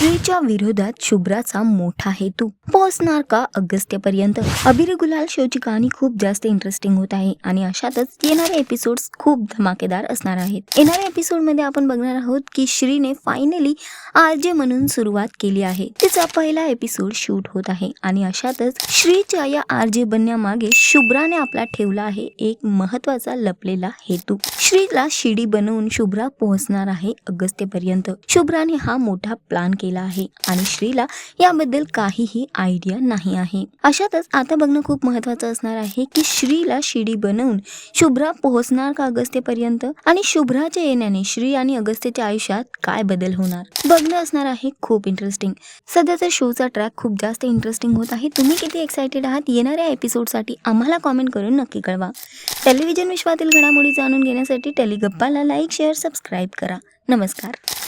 श्रीच्या विरोधात शुभ्राचा मोठा हेतू. पोहोचणार का अगस्त्यपर्यंत अबिर गुलाल शोची कहाणी खूप जास्त इंटरेस्टिंग होत आहे आणि अशातच येणारे एपिसोड्स खूप धमाकेदार असणार आहेत. येणाऱ्या एपिसोडमध्ये आपण बघणार आहोत की श्रीने फायनली आरजे म्हणून सुरुवात केली आहे. तिचा पहिला एपिसोड शूट होत आहे आणि अशातच श्रीच्या या आरजे बनण्यामागे शुभ्राने आपला ठेवला आहे एक महत्त्वाचा लपलेला हेतू. श्रीला शिडी बनवून शुभ्रा पोहोचणार आहे अगस्त्यपर्यंत शुभ्राने हा मोठा प्लान केला. केला आहे. आणि श्रीला याबद्दल काहीही आयडिया नाही आहे. अशातच आता बघणं खूप महत्वाचं असणार आहे की श्रीला शिडी बनवून शुभ्रा पोहोचणार का अगस्त्यपर्यंत? आणि शुभ्राच्या येण्याने श्री आणि अगस्त्यच्या आयुष्यात काय बदल होणार? बघणं असणार आहे खूप इंटरेस्टिंग सध्याचा शोचा ट्रॅक खूप जास्त इंटरेस्टिंग होत आहे. तुम्ही किती एक्सायटेड आहात येणाऱ्या एपिसोडसाठी आम्हाला कॉमेंट करून नक्की कळवा. टेलिव्हिजन विश्वातील घडामोडी जाणून घेण्यासाठी टेलिगप्पाला लाईक शेअर सबस्क्राईब करा. नमस्कार.